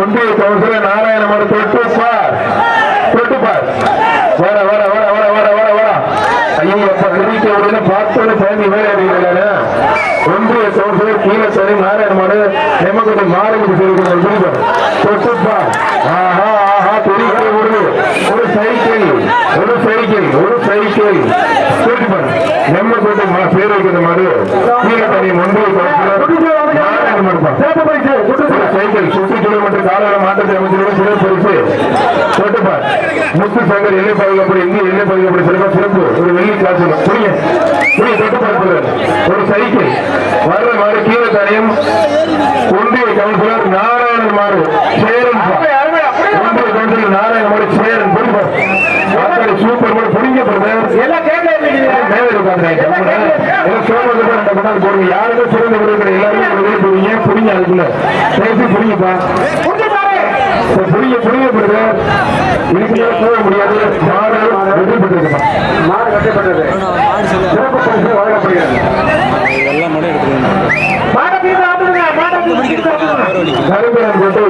ஒன்றிய கவுன்சிலர் நாராயணமோட தொட்டுப்பார் தொட்டுப்பார் வர வர வர வர வர வர வர ஐயோ அப்ப அறிவிக்க உடனே பார்த்தோன்னு பயந்து வேலை அறிவிக்கல ஒன்றிய கவுன்சிலர் கீழசரி நாராயணமோடு நெமக்குடி மாறுபடி சொல்லிக்கணும் தொட்டுப்பார் ஆஹா ஆஹா தெரிவிக்க விடுது ஒரு சைக்கிள் ஒரு சைக்கிள். ஒரு சைக்கிள் தொட்டுப்பார் நெம்மக்கோட்டை மா பேர் வைக்கிற மாதிரி ஒன்றிய கவுன்சிலர் நாராயணமோடு சைக்கிள் சுற்றி கிலோமீட்டர் காலால மாற்றத்தை அமைச்சரோட சிறப்பு பரிசு தொட்டுப்பார் முத்து சங்கர் எல்லை பாதுகாப்பு இந்திய எல்லை பாதுகாப்பு சிறப்பு சிறப்பு. ஒரு வெள்ளி காசு புரிய புரிய தொட்டுப்பார் சொல்றாரு. ஒரு சைக்கிள் வர்ற மாதிரி கீழே தனியும் ஒன்றிய கவுன்சிலர் நாராயணன் மாறு சேரன் ஒன்றிய கவுன்சிலர் நாராயணன் மாறு சேரன் புரிப்பார் வாக்காளி சூப்பர் கூட புரிஞ்சப்படுது மேல உட்கார்ந்தாங்க. எல்லாம் பக்கம் போடுங்க. யாருக்கும் சிறந்த விருதுகள் எல்லாருமே விருது போடுவீங்க. புடிங்க அதுக்குள்ள. பேசி புடிங்க brother. இதுக்கு மேல போக முடியாது. மாடு வெற்றி பெற்றிருக்குப்பா. மாடு கட்டப்பட்டது சிறப்பு பரிசு வழங்கப்படுகிறது. இதெல்லாம் மட்டும் எடுத்துக்கணும் கரும்புரான் கோட்டை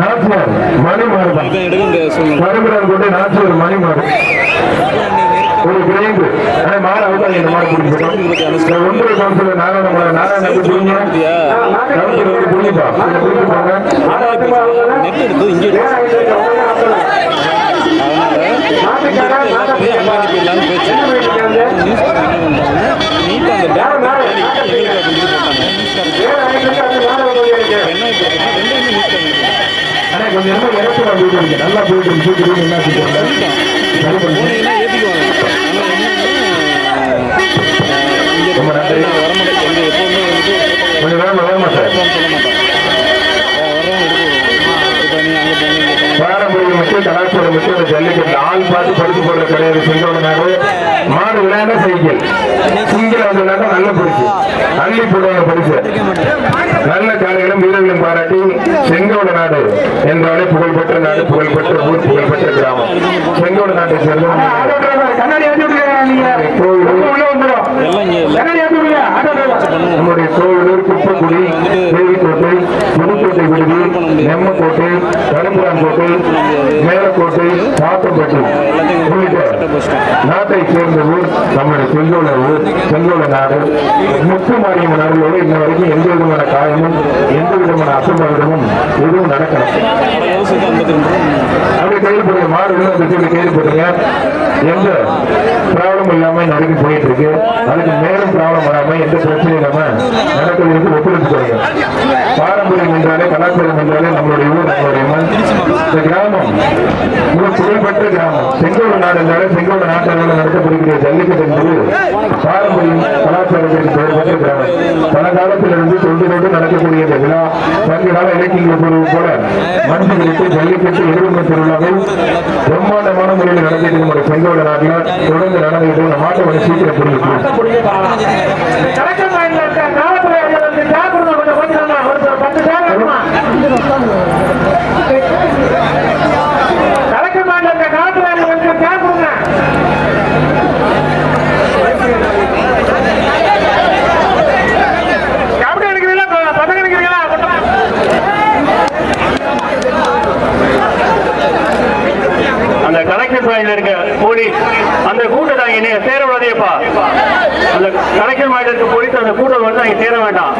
நாச்சியார் மணிமாறுபா. இதை எடுக்க முடியாத சூழ்நிலை கரும்புரான் கோட்டை நாச்சியார் மணிமாறு. ஒரு கிரைந்து ஆனா மாடு அவுட்டா இந்த மாடு பிடிச்சிருக்கோம். ஒன்றிய கவுன்சிலர் நாராயண நாராயண? கவுன்சிலர் வந்து புரியுப்பா புரிஞ்சு போங்க நெட் எடுத்து இங்கே பேச்சு. நியூஸ் என்ன பாரம்பரிய கலாச்சாரம் கலாச்சார ஜல்லிக்கட்டு ஆள் பார்த்து பரிசு போடுற கிடையாது செஞ்சவனாரு மாடு விளையாட சைக்கிள். சிங்கிள் வந்ததுனாக்கா நல்ல பரிசு அள்ளி போடுவாங்க பரிசு நல்ல காலையிலும் வீரர்களும் பாராட்டி செங்கோட நாடு என்றாலே புகழ்பெற்ற நாடு புகழ்பெற்ற ஊர் புகழ்பெற்ற கிராமம். செங்கோட நாட்டை சேர்ந்த கரும்புரான் கோட்டை மேலக்கோட்டை பாத்தம்பட்டி உள்ளிட்ட நாட்டை சேர்ந்த ஊர் நம்முடைய செங்கோல ஊர் நாடு. முத்து மாரியம்மன் அருளோடு இன்ன வரைக்கும் எந்த விதமான காயமும் எந்த விதமான அசம்பாவிதமும் எதுவும் நடக்கணும் அப்படி கையில் போடுற மாடு சொல்லி கையில் போடுங்க எந்த ப்ராப்ளம் இல்லாம நடந்து போயிட்டு இருக்கு அதுக்கு மேலும் ப்ராப்ளம் வராம எந்த பிரச்சனையும் இல்லாம நடக்கிறதுக்கு ஒத்துழைப்பு கொடுங்க. பாரம்பரியம் என்றாலே கலாச்சாரம் என்றாலே நம்மளுடைய ஊர் நம்மளுடைய மண் இந்த கிராமம் ஒரு புகழ்பெற்ற கிராமம். செங்கோடு நாடு என்றாலே செங்கோடு நாட்டினால நடத்தப்படுகிற ஜல்லிக்கட்டு என்பது பாரம்பரியம் கலாச்சாரத்திற்கு பெயர் பெற்ற கிராமம். பல காலத்திலிருந்து தொண்டு தொண்டு நடக்கக்கூடிய இந்த விழா பல்வேறு இலக்கிய பொருள் போல மஞ்சள் விட்டு ஜல்லிக்கட்டு எதிர்ப்பு திருவிழாவை பிரம்மாண்டமான முறையில் நடத்திட்டு நம்முடைய செங்கோட நாட்டில் தொடர்ந்து நடந்துட்டு மாட்டை வந்து சீக்கிரம் புரியுது நீங்க சேர விடாதேப்பா அந்த கணக்கில் மாநிலத்துக்கு போலீஸ் அந்த கூட்டம் வந்து அங்கே சேர வேண்டாம்.